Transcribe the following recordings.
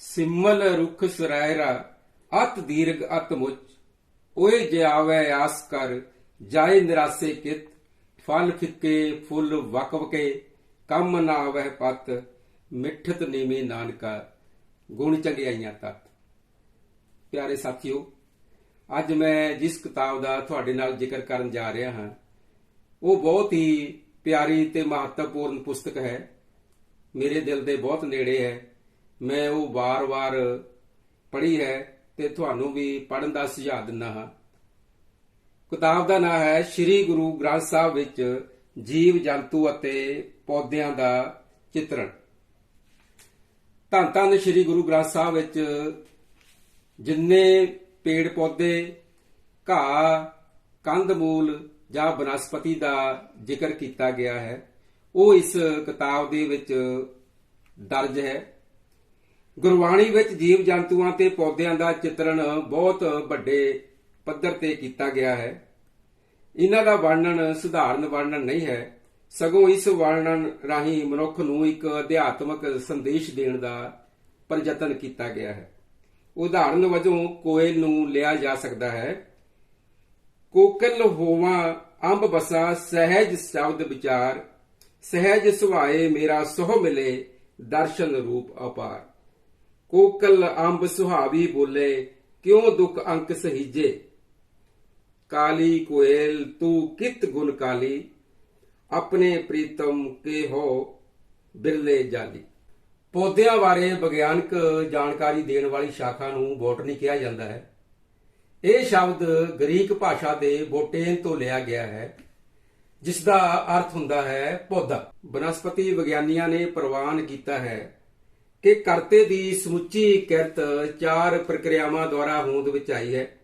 ਸਿਮਲ ਰੁਖ ਸਰਾਇਰਾ, ਅਤ ਦੀਰਘ ਅਤ ਮੁਚ, ਓਏ ਜਿਆਵੈ ਆਸ ਕਰ, ਜਾਏ ਨਿਰਾਸੇ ਕਿਤ, ਫਲ ਫਿੱਕੇ, ਫੁੱਲ ਵਕਵਕੇ, ਕੰਮ ਨਾ ਆਵੈ ਪਤ, ਮਿੱਠਤ ਨੀਵੇਂ ਨਾਨਕਾ, ਗੁਣ ਚੰਗਿਆਈਆਂ ਤਤ। ਪਿਆਰੇ ਸਾਥੀਓ, ਅੱਜ ਮੈਂ ਜਿਸ ਕਿਤਾਬ ਦਾ ਤੁਹਾਡੇ ਨਾਲ ਜ਼ਿਕਰ ਕਰਨ ਜਾ ਰਿਹਾ ਹਾਂ, ਉਹ ਬਹੁਤ ਹੀ ਪਿਆਰੀ ਤੇ ਮਹੱਤਵਪੂਰਨ ਪੁਸਤਕ ਹੈ। ਮੇਰੇ ਦਿਲ ਦੇ ਬਹੁਤ ਨੇੜੇ ਹੈ। ਮੈਂ ਉਹ ਵਾਰ-ਵਾਰ ਪੜ੍ਹੀ ਹੈ ਤੇ ਤੁਹਾਨੂੰ ਵੀ ਪੜਨ ਦਾ ਸੁਝਾਅ ਦਿੰਦਾ ਹਾਂ। ਕਿਤਾਬ ਦਾ ਨਾਮ ਹੈ ਸ੍ਰੀ ਗੁਰੂ ਗ੍ਰੰਥ ਸਾਹਿਬ ਵਿੱਚ ਜੀਵ ਜੰਤੂ ਅਤੇ ਪੌਦਿਆਂ ਦਾ ਚਿੱਤਰਣ। ਧੰਨ ਧੰਨ ਸ੍ਰੀ ਗੁਰੂ ਗ੍ਰੰਥ ਸਾਹਿਬ ਵਿੱਚ ਜਿੰਨੇ ਪੇੜ ਪੌਦੇ, ਘਾਹ ਕੰਦਮੂਲ ਜਾਂ ਬਨਸਪਤੀ ਦਾ ਜ਼ਿਕਰ ਕੀਤਾ ਗਿਆ ਹੈ, ਉਹ ਇਸ ਕਿਤਾਬ ਦੇ ਵਿੱਚ ਦਰਜ ਹੈ। ਗੁਰਬਾਣੀ ਵਿੱਚ ਜੀਵ ਜੰਤੂਆਂ ਤੇ ਪੌਦਿਆਂ ਦਾ ਚਿਤਰਣ ਬਹੁਤ ਵੱਡੇ ਪੱਧਰ ਤੇ ਕੀਤਾ ਗਿਆ ਹੈ। ਇਹਨਾਂ ਦਾ ਵਰਣਨ ਸਧਾਰਨ ਵਰਣਨ ਨਹੀਂ ਹੈ। ਸਗੋਂ ਇਸ ਵਰਣਨ ਰਾਹੀਂ ਮਨੁੱਖ ਨੂੰ ਇੱਕ ਅਧਿਆਤਮਕ ਸੰਦੇਸ਼ ਦੇਣ ਦਾ ਪ੍ਰਯਤਨ ਕੀਤਾ ਗਿਆ ਹੈ। ਉਦਾਹਰਨ ਵਜੋਂ ਕੋਇਲ ਨੂੰ ਲਿਆ ਜਾ ਸਕਦਾ ਹੈ। ਕੋਕਲ ਹੋਵਾਂ ਅੰਬ ਬਸਾ, ਸਹਿਜ ਸ਼ਬਦ ਵਿਚਾਰ, ਸਹਿਜ ਸੁਭਾਏ ਮੇਰਾ ਸੋਹ ਮਿਲੇ, ਦਰਸ਼ਨ ਰੂਪ ਅਪਾਰ। ਕੋਕਲ ਅੰਬ ਸੁਹਾਵੀ ਬੋਲੇ, ਕਿਉਂ ਦੁਖ ਅੰਕ ਸਹੀਜੇ? ਕਾਲੀ ਕੋਇਲ, ਤੂੰ ਕਿਤ ਗੁਣ ਕਾਲੀ? ਆਪਣੇ ਪ੍ਰੀਤਮ ਕੇ ਹੋ ਬਿਰਲੇ ਜਾਲੀ? ਪੌਦਿਆਂ ਬਾਰੇ ਵਿਗਿਆਨਕ ਜਾਣਕਾਰੀ ਦੇਣ ਵਾਲੀ ਸ਼ਾਖਾ ਨੂੰ ਬੋਟਨੀ ਕਿਹਾ ਜਾਂਦਾ ਹੈ। ਇਹ ਸ਼ਬਦ ਗ੍ਰੀਕ ਭਾਸ਼ਾ ਦੇ ਬੋਟੇਨ ਤੋਂ ਲਿਆ ਗਿਆ ਹੈ ਜਿਸ ਦਾ ਅਰਥ ਹੁੰਦਾ ਹੈ ਪੌਦਾ। ਬਨਸਪਤੀ ਵਿਗਿਆਨੀਆਂ ਨੇ ਪ੍ਰਵਾਨ ਕੀਤਾ ਹੈ ਕਿ ਕਰਤੇ ਦੀ ਸਮੁੱਚੀ ਕਿਰਤ ਚਾਰ ਪ੍ਰਕਿਰਿਆਵਾਂ ਦੁਆਰਾ ਹੋਂਦ ਵਿੱਚ ਆਈ ਹੈ।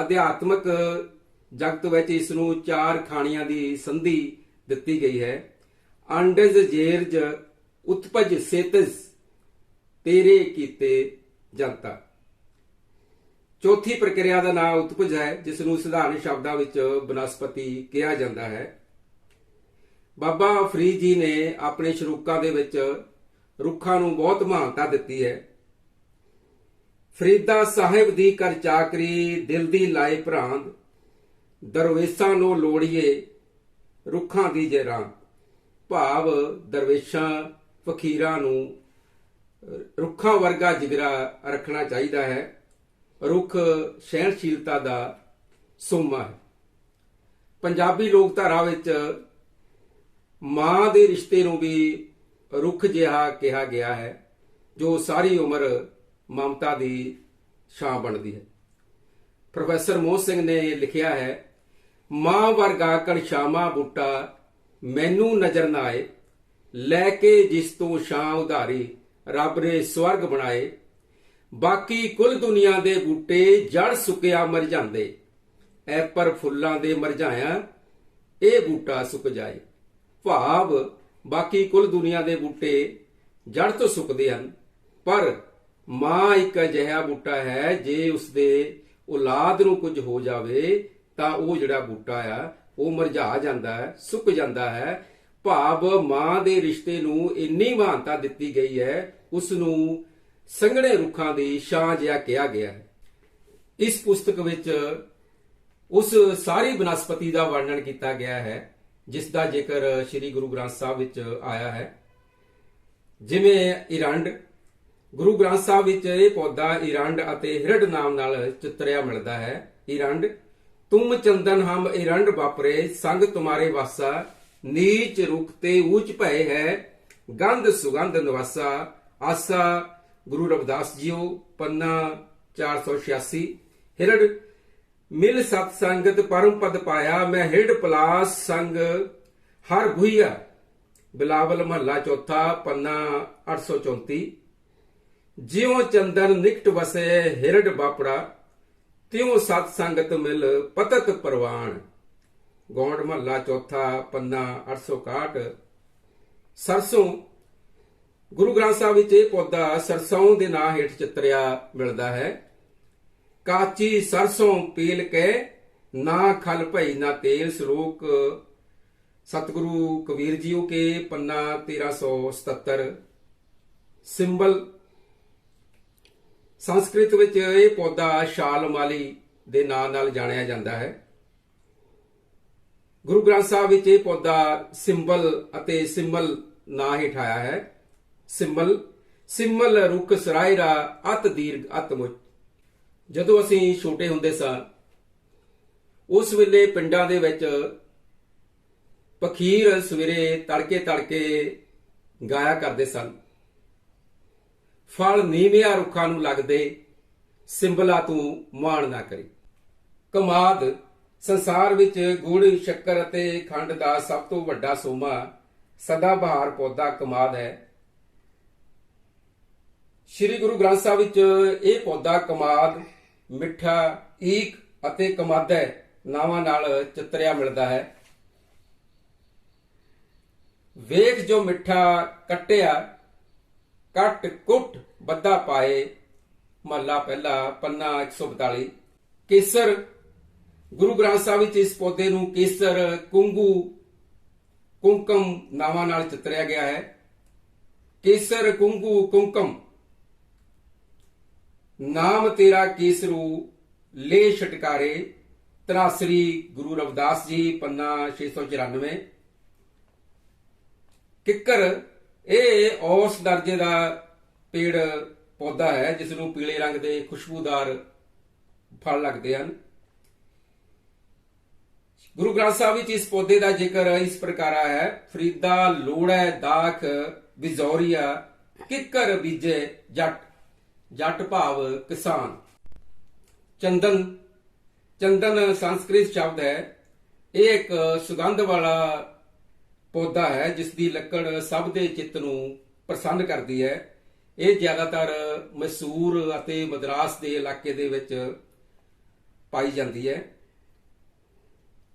ਅਧਿਆਤਮਕ ਜਗਤ ਵਿੱਚ ਇਸ ਨੂੰ ਚਾਰ ਖਾਣੀਆਂ ਦੀ ਸੰਧੀ ਦਿੱਤੀ ਗਈ ਹੈ। ਅੰਡਜ ਜੇਰਜ ਉਤਪਜ ਸੇਤਸ ਤੇਰੇ ਕੀਤੇ ਜਨਤਾ। ਚੌਥੀ ਪ੍ਰਕਿਰਿਆ ਦਾ ਨਾਮ ਉਤਪਜ ਹੈ, ਜਿਸ ਨੂੰ ਸਧਾਰਨ ਸ਼ਬਦਾਂ ਵਿੱਚ ਬਨਸਪਤੀ ਕਿਹਾ ਜਾਂਦਾ ਹੈ। ਬਾਬਾ ਫਰੀਦ ਜੀ ਨੇ ਆਪਣੇ ਸ਼ਰੂਕਾਂ ਦੇ ਵਿੱਚ ਰੁੱਖਾਂ ਨੂੰ ਬਹੁਤ ਮਹਾਨਤਾ ਦਿੱਤੀ ਹੈ। ਫਰੀਦਾ ਸਾਹਿਬ ਦੀ ਕਰ ਚਾਕਰੀ ਦਿਲ ਦੀ ਲਾਏ ਭਰਾਂਦ, ਦਰਵੇਸ਼ਾਂ ਨੂੰ ਲੋੜੀਏ ਰੁੱਖਾਂ ਦੀ ਜਰਾਂ ਭਾਵ ਦਰਵੇਸ਼ਾਂ ਫਕੀਰਾਂ ਨੂੰ ਰੁੱਖਾਂ ਵਰਗਾ ਜਿਗਰਾ ਰੱਖਣਾ ਚਾਹੀਦਾ ਹੈ। ਰੁੱਖ ਸਹਿਣਸ਼ੀਲਤਾ ਦਾ ਸੋਮਾ ਹੈ। ਪੰਜਾਬੀ ਲੋਕ ਧਾਰਾ ਵਿੱਚ ਮਾਂ ਦੇ ਰਿਸ਼ਤੇ ਨੂੰ ਵੀ ਰੁੱਖ ਜਿਹਾ ਕਿਹਾ ਗਿਆ ਹੈ, ਜੋ ਸਾਰੀ ਉਮਰ ਮਮਤਾ ਦੀ ਛਾਂ ਬਣਦੀ ਹੈ। ਪ੍ਰੋਫੈਸਰ ਮੋਹ ਸਿੰਘ ਨੇ ਲਿਖਿਆ ਹੈ, ਮਾਂ ਵਰਗਾ ਕਣਸ਼ਾਮਾ ਬੂਟਾ ਮੈਨੂੰ ਨਜ਼ਰ ਨਾ ਆਏ, ਲੈ ਕੇ ਜਿਸ ਤੋਂ ਛਾਂ ਉਧਾਰੀ ਰੱਬ ਨੇ ਸਵਰਗ ਬਣਾਏ, ਬਾਕੀ ਕੁੱਲ ਦੁਨੀਆ ਦੇ ਬੂਟੇ ਜੜ ਸੁੱਕਿਆ ਮਰ ਜਾਂਦੇ, ਐ ਪਰ ਫੁੱਲਾਂ ਦੇ ਮਰਝਾਇਆ ਇਹ ਬੂਟਾ ਸੁੱਕ ਜਾਏ। ਭਾਵ ਬਾਕੀ ਕੁੱਲ ਦੁਨੀਆ ਦੇ ਬੂਟੇ ਜੜ ਤੋਂ ਸੁੱਕਦੇ ਹਨ। ਪਰ ਮਾਂ ਇੱਕ ਅਜਿਹਾ ਬੂਟਾ ਹੈ, ਜੇ ਉਸਦੇ ਔਲਾਦ ਨੂੰ ਕੁਝ ਹੋ ਜਾਵੇ, ਤਾਂ ਉਹ ਜਿਹੜਾ ਬੂਟਾ ਆ, ਉਹ ਮਰਝਾ ਜਾਂਦਾ ਹੈ, ਸੁੱਕ ਜਾਂਦਾ ਹੈ। ਭਾਵ ਮਾਂ ਦੇ ਰਿਸ਼ਤੇ ਨੂੰ ਇੰਨੀ ਮਹਾਨਤਾ ਦਿੱਤੀ ਗਈ ਹੈ ਉਸ ਨੂੰ ਸੰਘਣੇ ਰੁੱਖਾਂ ਦੀ ਛਾਂ ਜਿਹਾ ਕਿਹਾ ਗਿਆ ਹੈ। ਇਸ ਪੁਸਤਕ ਵਿੱਚ ਉਸ ਸਾਰੀ ਬਨਸਪਤੀ ਦਾ ਵਰਣਨ ਕੀਤਾ ਗਿਆ ਹੈ। ਜਿਸ ਦਾ ਜ਼ਿਕਰ ਸ੍ਰੀ ਗੁਰੂ ਗ੍ਰੰਥ ਸਾਹਿਬ ਵਿੱਚ ਆਇਆ ਹੈ। ਜਿਵੇਂ ਇਰੰਡ ਗੁਰੂ ਗ੍ਰੰਥ ਸਾਹਿਬ ਵਿੱਚ ਇਹ ਪੌਦਾ ਇਰੰਡ ਅਤੇ ਹਿਰਡ ਨਾਮ ਨਾਲ ਚਿਤਰਿਆ ਮਿਲਦਾ ਹੈ। ਇਰੰਡ ਤੁਮ ਚੰਦਨ ਹਮ ਇਰੰਡ ਵਾਪਰੇ, ਸੰਗ ਤੁਮਾਰੇ ਵਾਸਾ, ਨੀਚ ਰੁਖ ਤੇ ਊਚ ਭਏ ਹੈ, ਗੰਧ ਸੁਗੰਧ ਨਿਵਾਸਾ, ਆਸਾ, ਗੁਰੂ ਰਵਿਦਾਸ ਜੀਓ, ਪੰਨਾ 486 ਹਿਰਡ ਮਿਲ ਸਤ ਸੰਗਤ ਪਰਮ ਪਦ ਪਾਇਆ, ਮੈਂ ਹਿਰਡ ਪਲਾਸ ਸੰਗ। ਹਰ ਭੁਈਆ ਬਿਲਾਵਲ ਮਹੱਲਾ ਚੌਥਾ, ਪੰਨਾ 834 ਜਿਉ ਚੰਦਨ ਨਿਕਟ ਵਸੇ, ਹਿਰਡ ਬਾਪੜਾ, ਤਿਉ ਸਤ ਸੰਗਤ ਮਿਲ ਪਤਤ ਪਰਵਾਨ ਗੌਂਡ ਮਹੱਲਾ ਚੌਥਾ, ਪੰਨਾ 861 ਸਰਸੋਂ, ਗੁਰੂ ਗ੍ਰੰਥ ਸਾਹਿਬ ਵਿੱਚ ਇਹ ਪੌਦਾ ਸਰਸੋਂ ਦੇ ਨਾਂ ਹੇਠ ਚਿਤਰਿਆ ਮਿਲਦਾ ਹੈ। ਕਾਚੀ ਸਰਸੋਂ ਪੀਲ ਕੇ ਨਾ ਖਲ ਭਈ ਨਾ ਤੇਲ ਸ਼ਲੋਕ। ਸਤਿਗੁਰੂ ਕਬੀਰ ਜੀਓ ਕੇ ਪੰਨਾ 1377 ਸਿੰਬਲ। ਸੰਸਕ੍ਰਿਤ ਵਿੱਚ ਇਹ ਪੌਦਾ ਸ਼ਾਲਮਾਲੀ ਦੇ ਨਾਂ ਨਾਲ ਜਾਣਿਆ ਜਾਂਦਾ ਹੈ। ਗੁਰੂ ਗ੍ਰੰਥ ਸਾਹਿਬ ਵਿੱਚ ਇਹ ਪੌਦਾ ਸਿੰਬਲ ਅਤੇ ਸਿੰਬਲ ਨਾਂ ਹੇਠ ਆਇਆ ਹੈ। ਸਿੰਬਲ ਸਿੰਬਲ ਰੁੱਖ ਸਰਾਇਰਾ, ਅਤ ਦੀਰਘ, ਅਤ ਮੁੱਚ। ਜਦੋਂ ਅਸੀਂ ਛੋਟੇ ਹੁੰਦੇ ਸਾਂ ਉਸ ਵੇਲੇ ਪਿੰਡਾਂ ਦੇ ਵਿੱਚ ਪਖੀਰ ਸਵੇਰੇ ਤੜਕੇ ਤੜਕੇ ਗਾਇਆ ਕਰਦੇ ਸਨ। ਫਲ ਨੀਵਿਆਂ ਰੁੱਖਾਂ ਨੂੰ ਲੱਗਦੇ ਸਿੰਬਲਾ ਤੂੰ ਮਾਣ ਨਾ ਕਰੀ। ਕਮਾਦ ਸੰਸਾਰ ਵਿੱਚ ਗੁੜ, ਸ਼ੱਕਰ ਅਤੇ ਖੰਡ ਦਾ ਸਭ ਤੋਂ ਵੱਡਾ ਸੋਮਾ ਸਦਾ ਬਹਾਰ ਪੌਦਾ ਕਮਾਦ ਹੈ। ਸ੍ਰੀ ਗੁਰੂ ਗ੍ਰੰਥ ਸਾਹਿਬ ਵਿੱਚ ਇਹ ਪੌਦਾ ਕਮਾਦ ਮਿੱਠਾ ਈਕ ਅਤੇ ਕਮਾਦੈ ਨਾਵਾਂ ਨਾਲ ਚਿਤਰਿਆ ਮਿਲਦਾ ਹੈ। ਵੇਖ ਜੋ ਮਿੱਠਾ ਕਟਿਆ, ਕੱਟ ਕੁੱਟ ਬੱਦਾ ਪਾਏ। ਮਹੱਲਾ ਪਹਿਲਾ, ਪੰਨਾ 142 ਕੇਸਰ, ਗੁਰੂ ਗ੍ਰੰਥ ਸਾਹਿਬ ਵਿੱਚ ਇਸ ਪੌਦੇ ਨੂੰ ਕੇਸਰ, ਕੁੰਗੂ, ਕੁੰਕਮ ਨਾਵਾਂ ਨਾਲ ਚਿਤਰਿਆ ਗਿਆ ਹੈ। ਕੇਸਰ, ਕੁੰਗੂ, ਕੁੰਕਮ ਨਾਮ ਤੇਰਾ ਕੇਸਰੂ ਲੈ ਛਟਕਾਰੇ। ਤਰਾਸਰੀ ਗੁਰੂ ਰਵਿਦਾਸ ਜੀ, ਪੰਨਾ 694 ਕਿੱਕਰ, ਇਹ ਔਸ ਦਰਜੇ ਦਾ ਪੇੜ ਪੌਦਾ ਹੈ ਜਿਸ ਨੂੰ ਪੀਲੇ ਰੰਗ ਦੇ ਖੁਸ਼ਬੂਦਾਰ ਫਲ ਲੱਗਦੇ ਹਨ। ਗੁਰੂ ਗ੍ਰੰਥ ਸਾਹਿਬ ਵਿੱਚ ਇਸ ਪੌਦੇ ਦਾ ਜ਼ਿਕਰ ਇਸ ਪ੍ਰਕਾਰ ਹੈ, ਫਰੀਦਾ ਲੋੜੈ ਦਾਖ ਬਿਜ਼ੌਰੀਆ, ਕਿੱਕਰ ਬੀਜੇ ਜੱਟ ਜੱਟ ਭਾਵ ਕਿਸਾਨ। ਚੰਦਨ ਚੰਦਨ ਸੰਸਕ੍ਰਿਤ ਸ਼ਬਦ ਹੈ। ਇਹ ਇੱਕ ਸੁਗੰਧ ਵਾਲਾ ਪੌਦਾ ਹੈ ਜਿਸ ਦੀ ਲੱਕੜ ਸਭ ਦੇ ਚਿੱਤ ਨੂੰ ਪ੍ਰਸੰਨ ਕਰਦੀ ਹੈ। ਇਹ ਜ਼ਿਆਦਾਤਰ ਮੈਸੂਰ ਅਤੇ ਮਦਰਾਸ ਦੇ ਇਲਾਕੇ ਦੇ ਵਿੱਚ ਪਾਈ ਜਾਂਦੀ ਹੈ।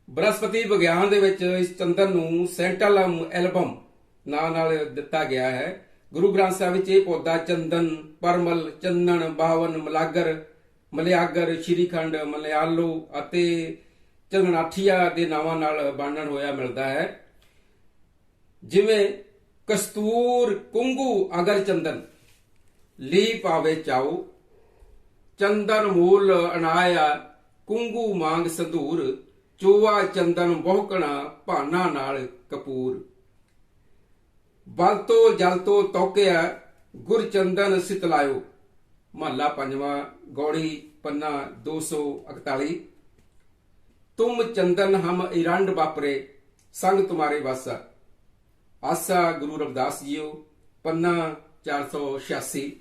ਬ੍ਰਹਸਪਤੀ ਵਿਗਿਆਨ ਦੇ ਵਿੱਚ ਇਸ ਚੰਦਨ ਨੂੰ ਸੈਂਟਲਮ ਐਲਬਮ ਨਾਂ ਨਾਲ ਦਿੱਤਾ ਗਿਆ ਹੈ। ਗੁਰੂ ਗ੍ਰੰਥ ਸਾਹਿਬ ਵਿੱਚ ਇਹ ਪੌਦਾ ਚੰਦਨ, ਪਰਮਲ ਚੰਦਨ ਬਾਵਨ, ਮਲਾਗਰ, ਮਲਿਆਗਰ, ਸ਼੍ਰੀਖੰਡ, ਮਲਿਆਲੋ ਅਤੇ ਚੰਦਨਾਠੀਆ ਦੇ ਨਾਵਾਂ ਨਾਲ ਬਾਣਨ ਹੋਇਆ ਮਿਲਦਾ ਹੈ। ਜਿਵੇਂ ਕਸਤੂਰ, ਕੁੰਗੂ, ਅਗਰ ਚੰਦਨ, ਲੀ ਪਾਵੇ ਚਾਉ, ਚੰਦਨ ਮੂਲ ਅਨਾਇਆ, ਕੁੰਗੂ ਮੰਗ ਸੰਧੂਰ ਚੋਆ ਚੰਦਨ ਬਹੁਕਣਾ, ਭਾਨਾ ਨਾਲ ਕਪੂਰ। ਬਲ ਤੋਂ ਜਲ ਤੋਂ ਤੋਕਿਆ ਗੁਰ ਚੰਦਨ ਸਿਤਲਾਇਓ ਮਹੱਲਾ ਪੰਜਵਾਂ, ਗੌੜੀ, ਪੰਨਾ 241 ਤੁਮ ਚੰਦਨ ਹਮ ਇਰੰਡ ਬਾਪਰੇ ਸੰਗ ਤੁਮਾਰੇ ਵਾਸਾ। ਆਸਾ ਗੁਰੂ ਰਵਿਦਾਸ ਜੀਓ, ਪੰਨਾ 486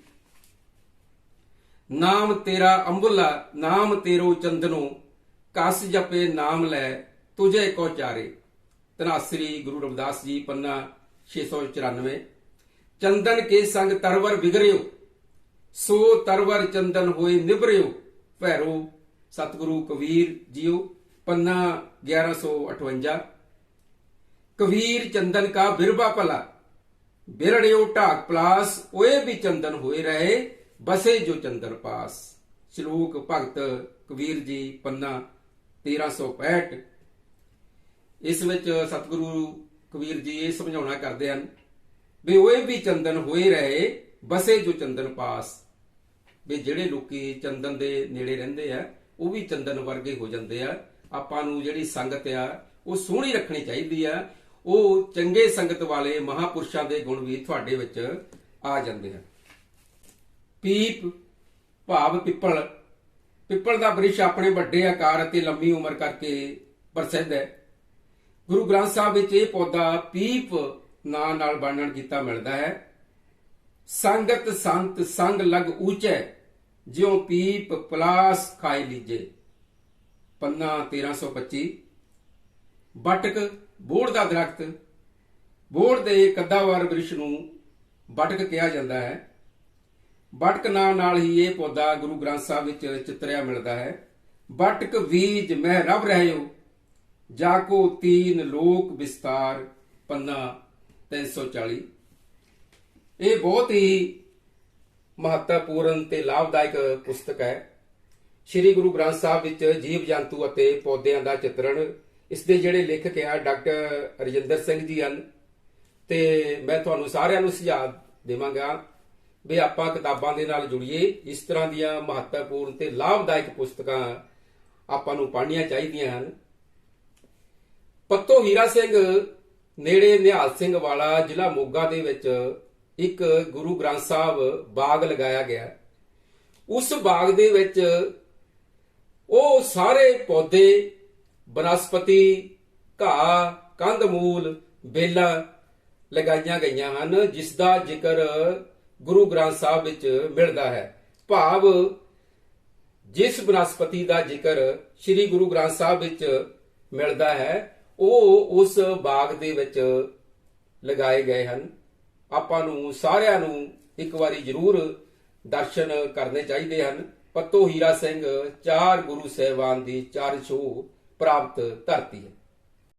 ਨਾਮ ਤੇਰਾ ਅੰਬੁਲਾ, ਨਾਮ ਤੇਰੋ ਚੰਦਨੋ, ਕਸ ਜਪੇ ਨਾਮ ਲੈ, ਤੁਝੇ ਕੋ ਚਾਰੇ। ਤਨਾਸਰੀ ਗੁਰੂ ਰਵਿਦਾਸ ਜੀ, ਪੰਨਾ 694 ਚੰਦਨ ਕੇ ਸੰਗ ਤਰਵਰ ਵਿਗਰਿਓ, ਸੋ ਤਰਵਰ ਚੰਦਨ ਹੋਏ ਨਿਭਰਿਓ। ਭੈਰੋ, ਸਤਿਗੁਰੂ ਕਬੀਰ ਜੀਓ, ਪੰਨਾ 1158 ਕਬੀਰ ਚੰਦਨ ਕਾ ਬਿਰਬਾ ਭਲਾ, ਬਿਰੜਿਓ ਢਾਕ ਪਲਾਸ, ਓਏ ਵੀ ਚੰਦਨ ਹੋਏ ਰਹੇ, ਬਸੇ ਜੋ ਚੰਦਨ ਪਾਸ। ਸ਼ਲੋਕ ਭਗਤ ਕਬੀਰ ਜੀ, ਪੰਨਾ 1365 ਇਸ ਵਿੱਚ ਸਤਿਗੁਰੂ ਕਬੀਰ ਜੀ ਇਹ ਸਮਝਾਉਣਾ ਕਰਦੇ ਹਨ ਵੀ ਓਏ ਵੀ ਚੰਦਨ ਹੋਏ ਰਹੇ, ਬਸੇ ਜੋ ਚੰਦਨ ਪਾਸ। ਵੀ ਜਿਹੜੇ ਲੋਕੀ ਚੰਦਨ ਦੇ ਨੇੜੇ ਰਹਿੰਦੇ ਆ, ਉਹ ਵੀ ਚੰਦਨ ਵਰਗੇ ਹੋ ਜਾਂਦੇ ਆ। ਆਪਾਂ ਨੂੰ ਜਿਹੜੀ ਸੰਗਤ ਆ, ਉਹ ਸੋਹਣੀ ਰੱਖਣੀ ਚਾਹੀਦੀ ਆ। ਉਹ ਚੰਗੇ ਸੰਗਤ ਵਾਲੇ ਮਹਾਪੁਰਸ਼ਾਂ ਦੇ ਗੁਣ ਵੀ ਤੁਹਾਡੇ ਵਿੱਚ ਆ ਜਾਂਦੇ ਹਨ। ਪੀਪ, ਭਾਵ ਪਿੱਪਲ। ਪਿੱਪਲ ਦਾ ਬ੍ਰਿਸ਼ ਆਪਣੇ ਵੱਡੇ ਆਕਾਰ ਅਤੇ ਲੰਮੀ ਉਮਰ ਕਰਕੇ ਪ੍ਰਸਿੱਧ ਹੈ। ਗੁਰੂ ਗ੍ਰੰਥ ਸਾਹਿਬ ਵਿੱਚ ਇਹ ਪੌਦਾ ਪੀਪ ਨਾਂ ਨਾਲ ਵਰਣਨ ਕੀਤਾ ਮਿਲਦਾ ਹੈ। ਸੰਗਤ ਸੰਤ ਸੰਗ ਲਗ ਊਚੈ, ਜਿਉ ਪੀਪ ਪਲਾਸ ਖਾਈ ਲੀਜੇ। ਪੰਨਾ 1325 ਬਟਕ ਬੋੜ ਦਾ ਦਰਖਤ, ਬੋੜ ਦੇ ਕੱਦਾਵਾਰ ਬ੍ਰਿਸ਼ ਨੂੰ ਬਟਕ ਕਿਹਾ ਜਾਂਦਾ ਹੈ। ਬਟਕ ਨਾਂ ਨਾਲ ਹੀ ਇਹ ਪੌਦਾ ਗੁਰੂ ਗ੍ਰੰਥ ਸਾਹਿਬ ਵਿੱਚ ਚਿਤਰਿਆ ਮਿਲਦਾ ਹੈ। ਬਟਕ ਬੀਜ ਮੈਂ ਰਬ ਰਹਿਓ ਜਾਕੋ ਤੀਨ ਲੋਕ ਵਿਸਤਾਰ, ਪੰਨਾ 340 ਇਹ ਬਹੁਤ ਹੀ ਮਹੱਤਵਪੂਰਨ ਤੇ ਲਾਭਦਾਇਕ ਪੁਸਤਕ ਹੈ। ਸ੍ਰੀ ਗੁਰੂ ਗ੍ਰੰਥ ਸਾਹਿਬ ਵਿੱਚ ਜੀਵ ਜੰਤੂ ਅਤੇ ਪੌਦਿਆਂ ਦਾ ਚਿਤਰਣ, ਇਸ ਦੇ ਜਿਹੜੇ ਲੇਖਕ ਆ, ਡਾਕਟਰ ਰਜਿੰਦਰ ਸਿੰਘ ਜੀ ਹਨ। ਤੇ ਮੈਂ ਤੁਹਾਨੂੰ ਸਾਰਿਆਂ ਨੂੰ ਸੁਝਾਅ ਦੇਵਾਂਗਾ ਵੀ ਆਪਾਂ ਕਿਤਾਬਾਂ ਦੇ ਨਾਲ ਜੁੜੀਏ। ਇਸ ਤਰ੍ਹਾਂ ਦੀਆਂ ਮਹੱਤਵਪੂਰਨ ਤੇ ਲਾਭਦਾਇਕ ਪੁਸਤਕਾਂ ਆਪਾਂ ਨੂੰ ਪੜ੍ਹਨੀਆਂ ਚਾਹੀਦੀਆਂ ਹਨ। ਪੱਤੋ ਹੀਰਾ ਸਿੰਘ, ਨੇੜੇ ਨਿਹਾਲ ਸਿੰਘ ਵਾਲਾ ਜ਼ਿਲ੍ਹਾ ਮੋਗਾ ਦੇ ਵਿੱਚ ਇੱਕ ਗੁਰੂ ਗ੍ਰੰਥ ਸਾਹਿਬ ਬਾਗ ਲਗਾਇਆ ਗਿਆ। ਉਸ ਬਾਗ ਦੇ ਵਿੱਚ ਉਹ ਸਾਰੇ ਪੌਦੇ, ਬਨਸਪਤੀ, ਘਾਹ ਕੰਦਮੂਲ ਬੇਲਾਂ ਲਗਾਈਆਂ ਗਈਆਂ ਹਨ, ਜਿਸ ਦਾ ਜ਼ਿਕਰ ਗੁਰੂ ਗ੍ਰੰਥ ਸਾਹਿਬ ਵਿੱਚ ਮਿਲਦਾ ਹੈ। ਭਾਵ ਜਿਸ ਬਨਸਪਤੀ ਦਾ ਜ਼ਿਕਰ ਸ੍ਰੀ ਗੁਰੂ ਗ੍ਰੰਥ ਸਾਹਿਬ ਵਿੱਚ ਮਿਲਦਾ ਹੈ ਉਹ ਉਸ ਬਾਗ ਦੇ ਵਿੱਚ ਲਗਾਏ ਗਏ ਹਨ। ਆਪਾਂ ਨੂੰ ਸਾਰਿਆਂ ਨੂੰ ਇੱਕ ਵਾਰੀ ਜ਼ਰੂਰ ਦਰਸ਼ਨ ਕਰਨੇ ਚਾਹੀਦੇ ਹਨ। ਪੱਤੋ ਹੀਰਾ ਸਿੰਘ, ਚਾਰ ਗੁਰੂ ਸਹਿਬਾਨ ਦੀ ਚਾਰ ਛੋਹ ਪ੍ਰਾਪਤ ਧਰਤੀ ਹੈ।